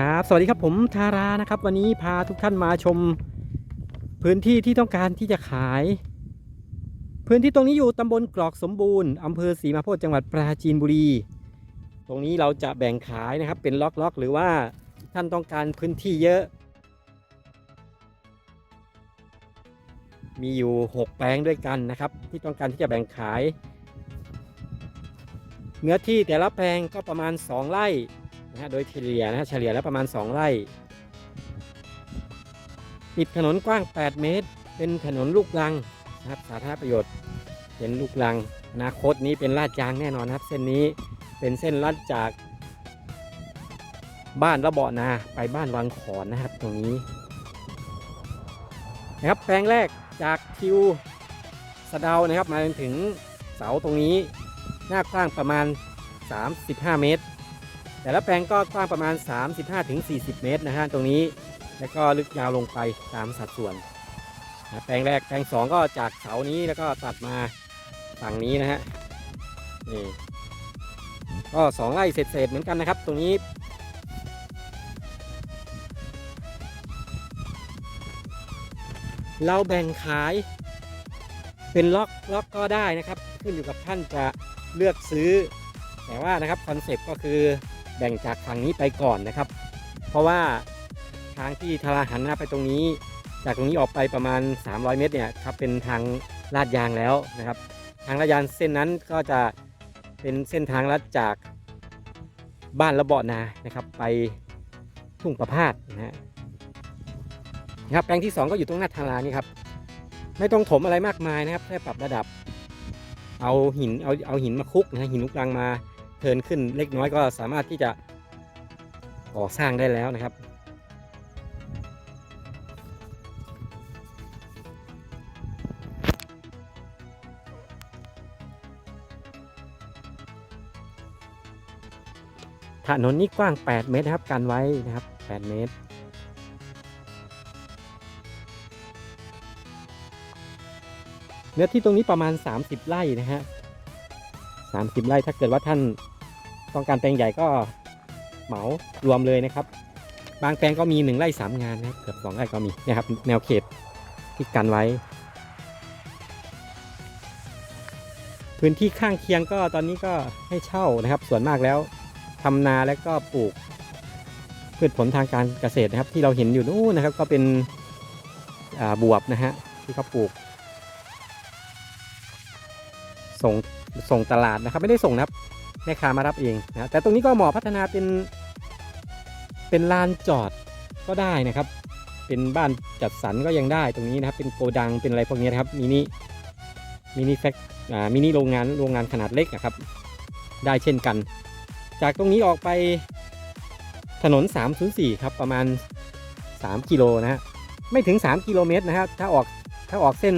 ครับ สวัสดีครับผมทารานะครับ วันนี้พาทุกท่านมาชม พื้นที่ที่ต้องการที่จะขาย พื้นที่ตรงนี้อยู่ตำบลกรอกสมบูรณ์อำเภอศรีมาโพธิ์จังหวัดปราจีนบุรี ตรงนี้เราจะแบ่งขายนะครับเป็นล็อกๆ หรือว่าท่านต้องการพื้นที่เยอะ มีอยู่ 6 แปลงด้วยกันนะครับ ที่ต้องการที่จะแบ่งขาย เนื้อที่แต่ละแปลงก็ประมาณ 2 ไร่ นะฮะโดยเฉลี่ยนะฮะเฉลี่ยแล้วประมาณ 2 ไร่ติดถนนกว้าง 8 เมตร เป็นถนนลูกรังนะครับสาธารณประโยชน์เป็นลูกรังอนาคตนี้เป็นลาดยางแน่นอนครับ เส้นนี้เป็นเส้นลัดจากบ้านระเบาะนาไปบ้านวังขอนนะครับตรงนี้นะครับแปลงแรกจากคิวสะเดานะครับมาจนถึงเสาตรงนี้ หน้ากว้างประมาณ 35 เมตร แต่ละแปลงก็กว้างประมาณ 35-40 เมตรนะฮะตรงนี้แล้วก็ลึกยาวลงไปตามสัดส่วนนะแปลงแรกแปลงสองก็จากเสานี้แล้วก็ตัดมาฝั่งนี้นะฮะนี่ก็สองไร่เศษๆเหมือนกันนะครับ ตรงนี้เราแบ่งขายเป็นล็อกล็อกก็ได้นะครับ ขึ้นอยู่กับท่านจะเลือกซื้อ แต่ว่านะครับคอนเซปต์ก็คือ แบ่งจากทางนี้ไปก่อนนะครับ เพราะว่าทางที่ทาราหันหน้าไปตรงนี้ จากตรงนี้ออกไปประมาณ 300 เมตรเนี่ยครับเป็นทางลาดยางแล้วนะครับ ทางลาดยางเส้นนั้นก็จะเป็นเส้นทางลัดจากบ้านระเบาะนานะครับไปทุ่งประพาสนะฮะครับแปลงที่ 2 ก็อยู่ตรงหน้าทารานี่ครับไม่ต้องถมอะไรมากมายนะครับแค่ปรับระดับ เอาหินเอาเอาหินมาคลุกนะหินลูกรังมา ทินขึ้นเล็กน้อยก็สามารถที่จะก่อสร้างได้แล้วนะครับ ถนนนี้กว้าง 8 เมตรครับกันไว้นะครับ 8 เมตรเนื้อที่ตรงนี้ประมาณ 30 ไร่นะฮะ 30 ไร่ ถ้าเกิดว่าท่าน ต้องการแปลงใหญ่ก็เหมารวมเลยนะครับ บางแปลงก็มี 1ไร่3 งานนะครับเกือบ2ไร่ก็มีนะครับ แนวเขตที่กันไว้ พื้นที่ข้างเคียงก็ตอนนี้ก็ให้เช่านะครับ ส่วนมากแล้วทำนาและก็ปลูกพืชผลทางการเกษตรนะครับ ที่เราเห็นอยู่นู้นนะครับก็เป็นบวบนะฮะที่เขาปลูก ส่งส่งตลาดนะครับ ไม่ได้ส่งนะครับ แม่ค้ามารับเองนะแต่ตรงนี้ก็เหมาะพัฒนาเป็น เป็นลานจอดก็ได้นะครับ เป็นบ้านจัดสรรก็ยังได้ตรงนี้นะครับ เป็นโกดังเป็นอะไรพวกนี้นะครับมินิมินิแฟคอ่ามินิโรงงานโรงงานขนาดเล็กนะครับ ได้เช่นกัน จากตรงนี้ออกไปถนน 304 ครับ ประมาณ 3 กิโลนะฮะ ไม่ถึง 3 กิโลเมตรนะครับ ถ้าออก ถ้าออกเส้น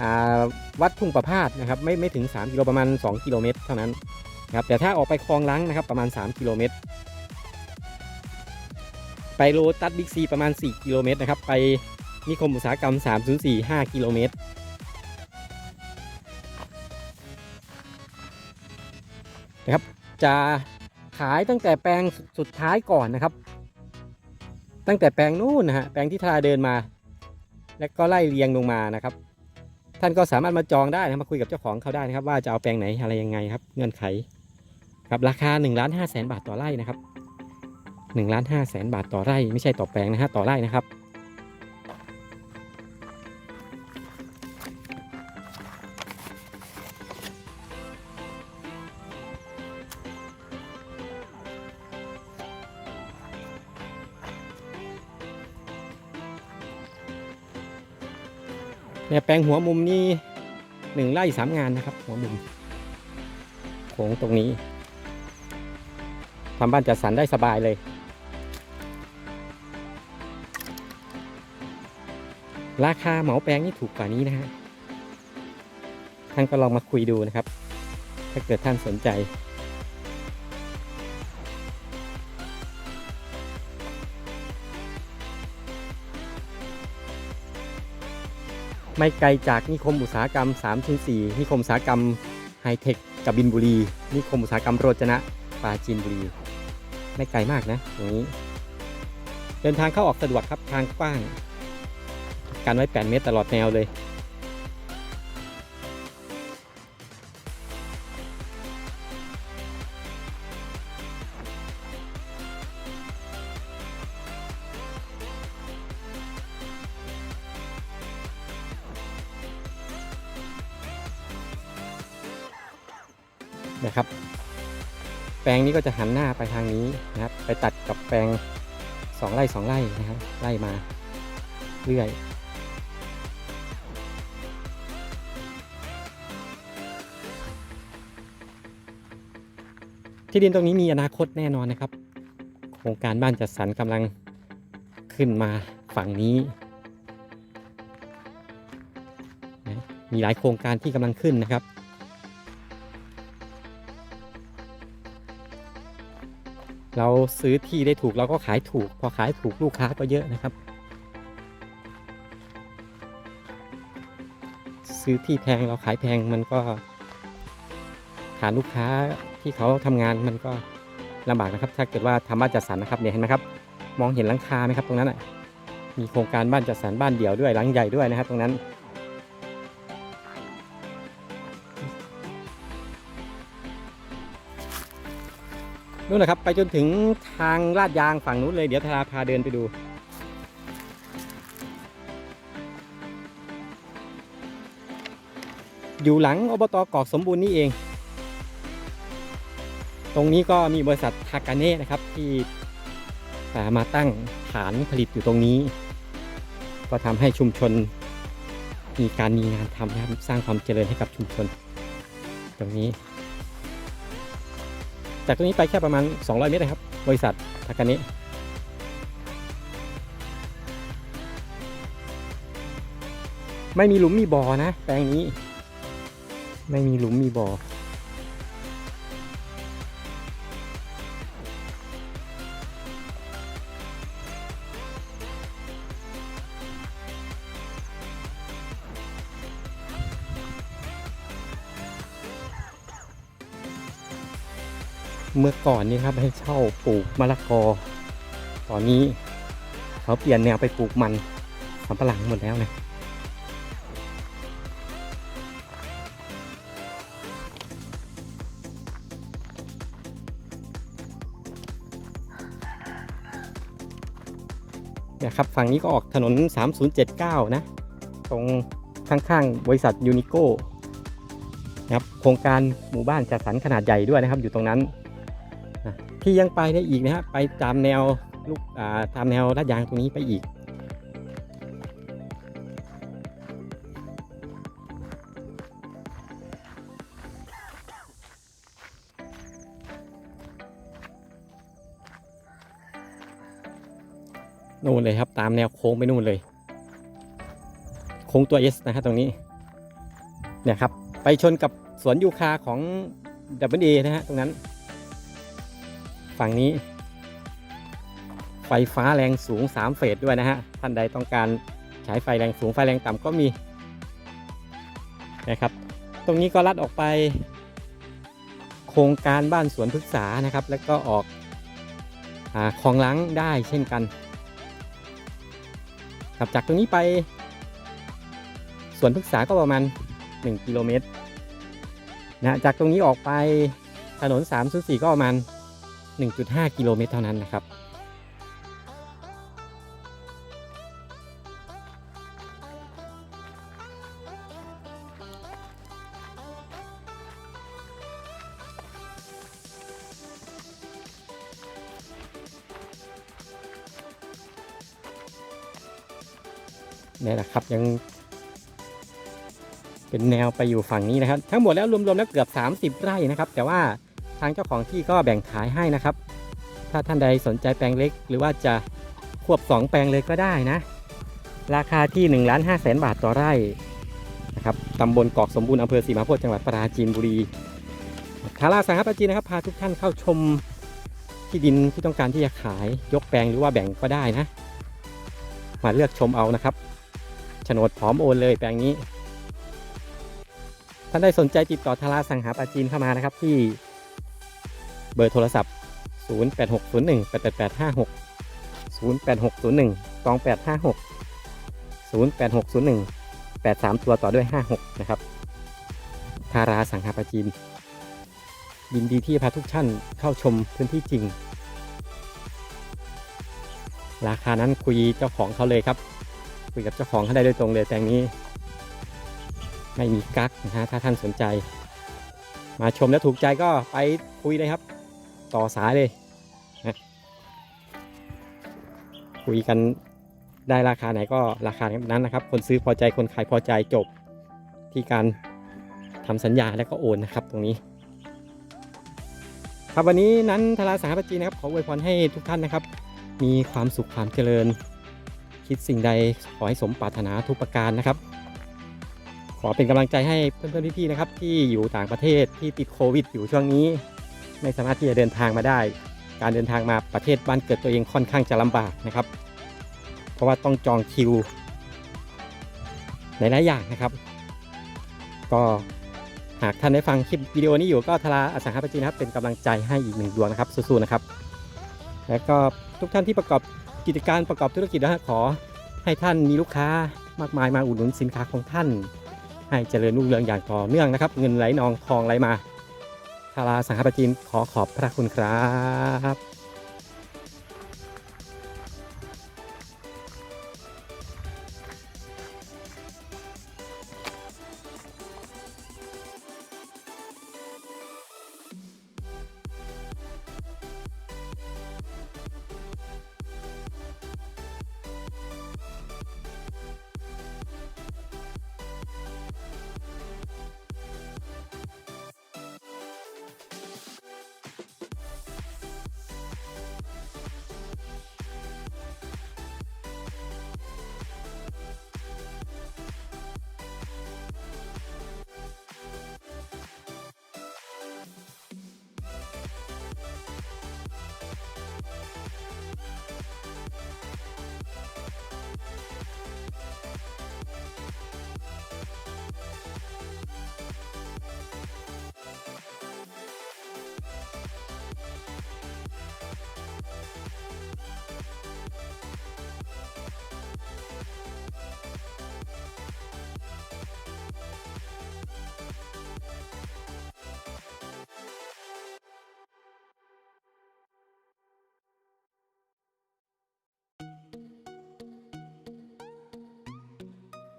อ่าวัดทุ่งประพาสนะครับ ไม่ ไม่ถึง 3 กิโล ประมาณ 2 กิโลเมตร เท่านั้น นะครับแต่ถ้าออกไปคลองล้างนะครับประมาณ 3 กิโลเมตร ไปโลตัสบิ๊กซีประมาณ 4 กิโลเมตรนะครับ ไปนิคมอุตสาหกรรม 304 5 กิโลเมตร นะครับ จะขายตั้งแต่แปลงสุดท้ายก่อนนะครับ ตั้งแต่แปลงนู้นนะฮะ แปลงที่ทาเดินมา และก็ไล่เรียงลงมานะครับ ท่านก็สามารถมาจองได้นะ มาคุยกับเจ้าของเขาได้นะครับ ว่าจะเอาแปลงไหนอะไรยังไงครับ เงื่อนไข ครับราคา1นึ่งล้านห้าแสนบาทต่อไร่นะครับ1นึ่งล้านห้าแสนบาทต่อไร่ ไม่ใช่ต่อแปลงนะฮะต่อไร่นะครับ เนี่ยแปลงหัวมุมนี่หนึ่งไร่สามงานนะครับ หัวมุมโค้งตรงนี้ ทำบ้านจัดสรรได้สบายเลย ราคาเหมาแปลงนี่ถูกกว่านี้นะฮะ ท่านก็ลองมาคุยดูนะครับ ถ้าเกิดท่านสนใจ ไม่ไกลจากนิคมอุตสาหกรรม304นิคมอุตสาหกรรมไฮเทคกับบินบุรี นิคมอุตสาหกรรมโรจนะปราจีนบุรี ไม่ไกลมากนะตรงนี้ เดินทางเข้าออกสะดวกครับทางกว้าง กันไว้ 8 เมตรตลอดแนวเลย ลงนี้ก็จะหันหน้าไปทางนี้นะครับ ไปตัดกับแปลงสองไร่สองไร่นะครับไล่มาเรื่อยที่ดินตรงนี้มีอนาคตแน่นอนนะครับ โครงการบ้านจัดสรรกำลังขึ้นมาฝั่งนี้นะมีหลายโครงการที่กำลังขึ้นนะครับ เราซื้อที่ได้ถูกเราก็ขายถูก พอขายถูกลูกค้าก็เยอะนะครับ ซื้อที่แพงเราขายแพงมันก็ฐานลูกค้าที่เขาทำงานมันก็ลำบากนะครับ ถ้าเกิดว่าทำบ้านจัดสรรนะครับเนี่ยเห็นไหมครับ มองเห็นหลังคาไหมครับตรงนั้นอะมีโครงการบ้านจัดสรรบ้านเดี่ยวด้วยหลังใหญ่ด้วยนะครับ ตรงนั้น นู่นนะครับไปจนถึงทางลาดยางฝั่งนู้นเลยเดี๋ยวธาราพาเดินไปดู อยู่หลังอบตกอกสมบูรณ์นี่เอง ตรงนี้ก็มีบริษัททากาเน่นะครับที่มาตั้งฐานผลิตอยู่ตรงนี้ ก็ทำให้ชุมชนมีการมีงานทำนะครับสร้างความเจริญให้กับชุมชน ตรงนี้ จากตรงนี้ไปแค่ประมาณ 200 เมตรนะครับ บริษัททากานิไม่มีหลุมมีบ่อนะ แปลงนี้ ไม่มีหลุมมีบ่อ เมื่อก่อนนี่ครับให้เช่าปลูกมะละกอ ตอนนี้เขาเปลี่ยนแนวไปปลูกมันสำปะหลังหมดแล้วนะเนี่ยครับฝั่งนี้ก็ออกถนน 3079 นะ ตรงข้างๆ บริษัทยูนิโก้นะครับโครงการหมู่บ้านจัดสรรขนาดใหญ่ด้วยนะครับ อยู่ตรงนั้น ที่ยังไปได้อีกนะฮะไปตามแนวลูกอ่าตามแนวลาดยางตรงนี้ไปอีก นู่นเลยครับตามแนวโค้งไปนู่นเลย โค้งตัว S นะครับตรงนี้เนี่ยครับไปชนกับสวนยูคาของ w a นะฮะตรงนั้น ฝั่งนี้ ไฟฟ้าแรงสูง 3 เฟสด้วยนะฮะ ท่านใดต้องการใช้ไฟแรงสูงไฟแรงต่ำก็มีนะครับ ตรงนี้ก็ลัดออกไป โครงการบ้านสวนพฤกษานะครับ แล้วก็ออกอคลองล้างได้เช่นกันครับจากตรงนี้ไปสวนพฤกษาก็ประมาณ 1 กิโลเมตรนะจากตรงนี้ออกไปถนน 3 0 4 ก็ประมาณ 1.5 กิโลเมตรเท่านั้นนะครับเนี่ยนะครับยังเป็นแนวไปอยู่ฝั่งนี้นะครับ ทั้งหมดแล้วรวมๆแล้วเกือบ 30 ไร่นะครับ แต่ว่า ทางเจ้าของที่ก็แบ่งขายให้นะครับ ถ้าท่านใดสนใจแปลงเล็ก หรือว่าจะควบ 2 แปลงเลยก็ได้นะ ราคาที่1นึ่งล้านห้าแสนบาทต่อไร่นะครับตำบลกอกสมบูรณ์อำเภอศรีมาโพธิ์จังหวัดปราจีนบุรีทาราสังหปราจีนนะครับพาทุกท่านเข้าชมที่ดินที่ต้องการที่จะขายยกแปลงหรือว่าแบ่งก็ได้นะ มาเลือกชมเอานะครับโฉนดพร้อมโอนเลยแปลงนี้ท่านได้สนใจติดต่อทาราสังหาปราจีนเข้ามานะครับที่ เบอร์โทรศัพท์ 0860188856 08601 2856 08601 83 ตัวต่อด้วย 56 นะครับ ทาราสังหาปจีน ยินดีที่พาทุกท่านเข้าชมพื้นที่จริง ราคานั้นคุยเจ้าของเขาเลยครับ คุยกับเจ้าของเขาได้โดยตรงเลยแต่งนี้ ไม่มีกั๊กนะฮะถ้าท่านสนใจ มาชมแล้วถูกใจก็ไปคุยเลยครับ ต่อสายเลยนะคุยกันได้ราคาไหนก็ราคานั้นนะครับ คนซื้อพอใจคนขายพอใจจบที่การทำสัญญาแล้วก็โอนนะครับตรงนี้ ครับวันนี้นั้นทาราสังหาปจีนะครับขออวยพรให้ทุกท่านนะครับ มีความสุขความเจริญ คิดสิ่งใดขอให้สมปรารถนาทุกประการนะครับ ขอเป็นกำลังใจให้เพื่อนๆพี่ๆนะครับ ที่อยู่ต่างประเทศที่ติดโควิดอยู่ช่วงนี้ ไม่สามารถที่จะเดินทางมาได้ การเดินทางมาประเทศบ้านเกิดตัวเองค่อนข้างจะลำบากนะครับ เพราะว่าต้องจองคิวหลายๆอย่างนะครับ ก็หากท่านได้ฟังคลิปวิดีโอนี้อยู่ก็ทาราอสังหาปจีนะครับ เป็นกำลังใจให้อีกหนึ่งดวงนะครับสู้ๆนะครับ แล้วก็ทุกท่านที่ประกอบกิจการประกอบธุรกิจนะขอให้ท่านมีลูกค้ามากมายมาอุดหนุนสินค้าของท่าน ให้เจริญรุ่งเรืองอย่างต่อเนื่องนะครับ เงินไหลนองทองไหลมาาราสังหาปจีนขอขอบพระคุณครับ